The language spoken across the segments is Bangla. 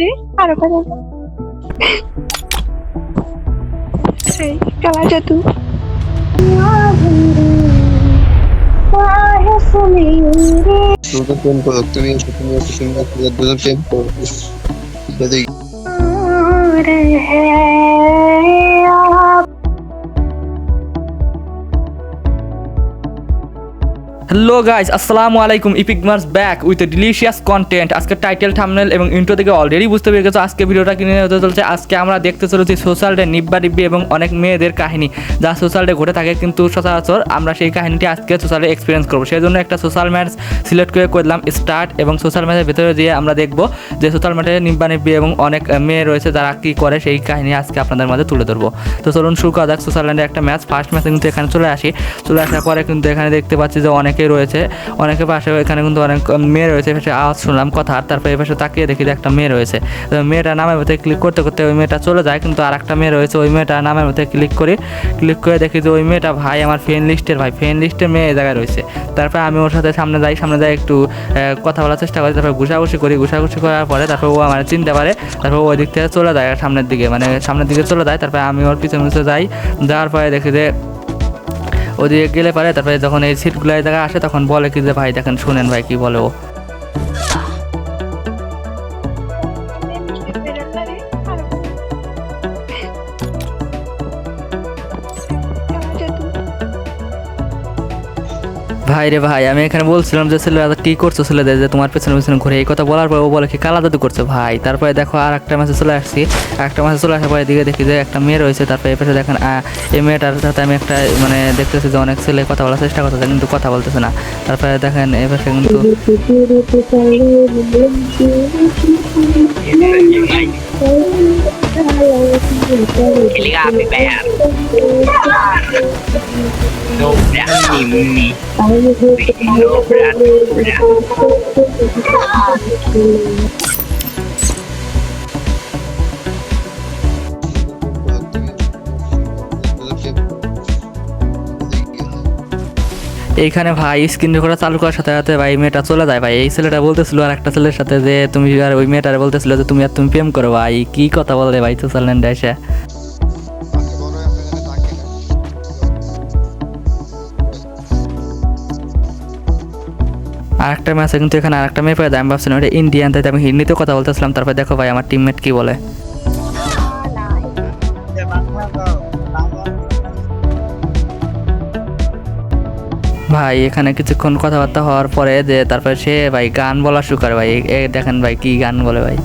রে আরও কথা সেই কালা জাদু প্রেম করো তুমি তুমি তুমি এসো দুজন প্রেম করো হ্যালো গাইস আসসালামু আলাইকুম Epic Mars back with a delicious content আজকে টাইটেল থামনেল এবং ইন্ট্রো থেকে অলরেডি বুঝতে পেরে গেছো, আজকে ভিডিওটা কিনে হতে চলছে? আজকে আমরা দেখতে চলেছি সোশ্যাল ডে নিব্বা নিব্বি এবং অনেক মেয়েদের কাহিনী। যা সোশ্যাল ডে ঘটে থাকে কিন্তু সচরাচর আমরা সেই কাহিনীটি আজকে সোশ্যালে এক্সপিরিয়েন্স করব। সেই জন্য একটা সোশ্যাল ম্যাচ সিলেক্ট করে করলাম স্টার্ট এবং সোশ্যাল ম্যাচের ভেতরে দিয়ে আমরা দেখব যে সোশ্যাল ম্যাচে নিব্বা নিব্বি এবং অনেক মেয়ে রয়েছে, যারা কী করে সেই কাহিনী আজকে আপনাদের মাঝে তুলে ধরবো। তো চলুন শুরু করা যাক সোশ্যাল ল্যান্ডে একটা ম্যাচ ফার্স্ট ম্যাচে কিন্তু এখানে চলে আসি। চলে আসার পরে কিন্তু এখানে দেখতে পাচ্ছি যে অনেকেই রয়েছে, অনেকে পাশে এখানে কিন্তু অনেক মেয়ে রয়েছে পাশে আওয়াজ শুনলাম কথা, আর তারপরে এই পাশে তাকিয়ে দেখি যে একটা মেয়ে রয়েছে। মেয়েটা নামের মধ্যে ক্লিক করতে করতে ওই মেয়েটা চলে যায়, কিন্তু আর একটা মেয়ে রয়েছে, ওই মেয়েটা নামের মধ্যে ক্লিক করি ক্লিক করে দেখি যে ওই মেয়েটা ভাই, আমার ফ্রেন্ড লিস্টের ভাই ফ্রেন্ড লিস্টের মেয়ে এই জায়গায় রয়েছে। তারপরে আমি ওর সাথে সামনে যাই সামনে যাই একটু কথা বলার চেষ্টা করি, তারপর ঘুষাঘুষি করি, ঘুষাঘুষি করার পরে তারপর ও আমার চিনতে পারে, তারপর ওই দিক থেকে চলে যায় সামনের দিকে মানে সামনের দিকে চলে যায়, তারপরে আমি ওর পিছনে পিছনে যাই, যাওয়ার পরে দেখি যে ওদিকে গেলে পারে, তারপরে যখন এই সিটগুলো দেখা আসে, তখন বলে কি যে, ভাই, দেখেন, শুনেন ভাই, কি বলে ও। ভাই রে ভাই, আমি এখানে বলছিলাম যে, ছেলেরা, কি করছ ছেলেদের? যে, তোমার পেছনে পেছনে ঘুরে। এই কথা বলার পর ও বলে, কি কালা জাদু করছে ভাই? তারপরে দেখো আর একটা মাসে চলে আসছি। একটা মাসে চলে আসার পরে দিকে দেখি যে, একটা মেয়ে রয়েছে। তারপরে এই পাশে দেখেন এই মেয়েটার সাথে আমি একটা মানে দেখতেছি যে, অনেক ছেলে কথা বলার চেষ্টা করতেছে, কিন্তু কথা বলতেছে না। তারপরে দেখেন, এই পাশে কিন্তু กิลิกาไปแบบโนบรันนิมมีโนบรันโนบรั এইখানে ভাই স্ক্রিন রেকর্ডার চালু করার সাথে সাথে ভাই মেয়েটা চলে যায় ভাই। এই ছেলেটা বলতেছিল আর একটা ছেলের সাথে যে তুমি আর ওই মেয়েটারে বলতেছিল যে তুমি আর তুমি প্রেম করো ভাই। কি কথা বলে ভাই সোশ্যাল ল্যান্ডে এসে? আর একটা ম্যাচে কিন্তু এখানে আর একটা মেয়ে পাই আমি ভাবছিলাম এটা ইন্ডিয়ান তাই আমি হিন্দিতে কথা বলতেছিলাম। তারপর দেখো ভাই, আমার টিমমেট কি বলে? ভাই, এখানে কিছুক্ষণ কথাবার্তা হওয়ার পরে যে তারপরে সে, ভাই, গান বলা শুরু করে, ভাই। দেখেন ভাই, কি গান বলে, ভাই।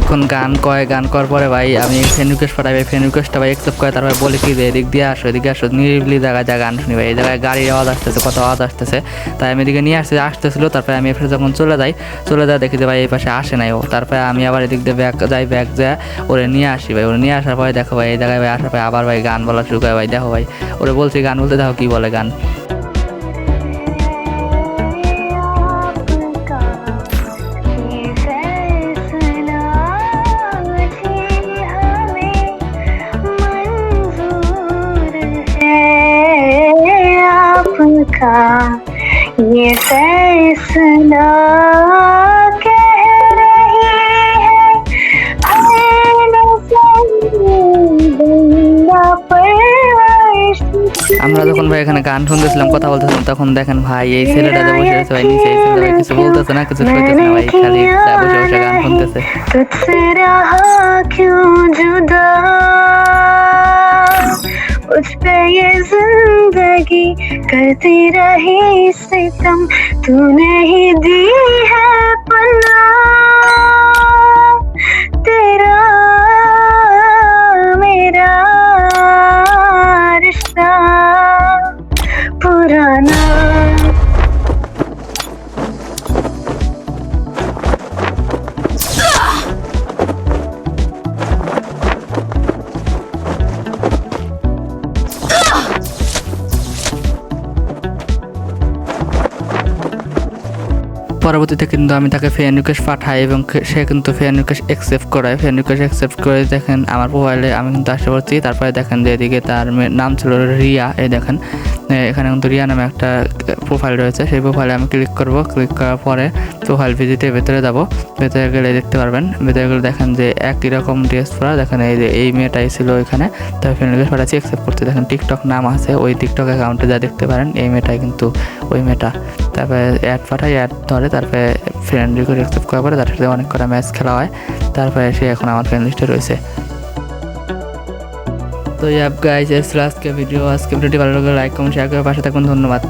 কিছুক্ষণ গান কয়, গান করার পরে ভাই আমি ফ্রেন্ড রিকোয়েস্ট পাঠাই, ভাই ফ্রেন্ড রিকোয়েস্টটা ভাই একসেপ্ট করে, তারপরে বলে, কি যে এদিক দিয়ে আসো, এদিকে আসো। নিরিবিলি জায়গায় যা গান শুনি ভাই, এই জায়গায় গাড়ির আওয়াজ আসতেছে, কত আওয়াজ আসতেছে। তাই আমি এদিকে নিয়ে আসতে আসতেছিল, তারপরে আমি এফে যখন চলে যাই চলে যাই দেখি যে ভাই এই পাশে আসে নাই ও। তারপরে আমি আবার এদিক দিয়ে ব্যাগ যাই ব্যাগ যা ওরে নিয়ে আসি ভাই, ওরে নিয়ে আসার পরে দেখো ভাই, এই জায়গায় ভাই আসার পরে আবার ভাই গান বলা শুরু করে ভাই, দেখো ভাই, ওরে বলছি গান বলতে দেখো কি বলে গান। आपका ये फैसला कह रही है हर नजर बंदा परवरिश আমরা যখন ভাই এখানে গান শুনতেছিলাম কথা বলতেছিলাম তখন দেখেন ভাই এই ছেলেটা যে বসে আছে ভাই নিচে এই ছেলেটা ভাই কিছু বলতেছে না কিছু শুনতেছে না ভাই খালি যা বসে বসে গান শুনতেছে तुझसे रहा क्यों जुदा मुझ पे ये ज़िंदगी करती रही सितम। तूने ही दी है पन्ना। পরবর্তীতে কিন্তু আমি তাকে ফ্রেন্ড রিকোয়েস্ট পাঠাই এবং সে কিন্তু ফ্রেন্ড রিকোয়েস্ট অ্যাকসেপ্ট করায়। ফ্রেন্ড রিকোয়েস্ট অ্যাকসেপ্ট করে দেখেন আমার মোবাইলে আমি কিন্তু আসতে পারছি। তারপরে দেখেন যে এদিকে তার নাম ছিল রিয়া, এই দেখেন। এখানে কিন্তু রিয়া নামে একটা প্রোফাইল রয়েছে। সেই প্রোফাইলে আমি ক্লিক করব। ক্লিক করার পরে প্রোফাইল ভিজিটে ভেতরে যাব। ভেতরে গেলে দেখতে পারবেন। ভেতরে গেলে দেখেন যে একই রকম ড্রেস পরা। দেখেন এই যে, এই মেয়েটাই ছিল এখানে তার ফ্রেন্ড রিকোয়েস্ট পাঠাচ্ছি অ্যাকসেপ্ট করতে। দেখেন টিকটক নাম আছে। ওই টিকটক অ্যাকাউন্টে যা দেখতে পারেন, এই মেয়েটাই কিন্তু ওই মেয়েটা। তারপরে অ্যাড পাঠাই অ্যাড ধরে তারপরে ফ্রেন্ড রিকোয়েস্ট অ্যাকসেপ্ট করার পরে তার সাথে অনেক কটা ম্যাচ খেলা হয়। তারপরে সে এখন আমার ফ্রেন্ড লিস্টে রয়েছে। তো ইয়াব গাইজ এস আজকে ভিডিও আজকে ভিডিওটি ভালো লাগলে লাইক কমেন্ট শেয়ার করে পাশে থাকুন। ধন্যবাদ।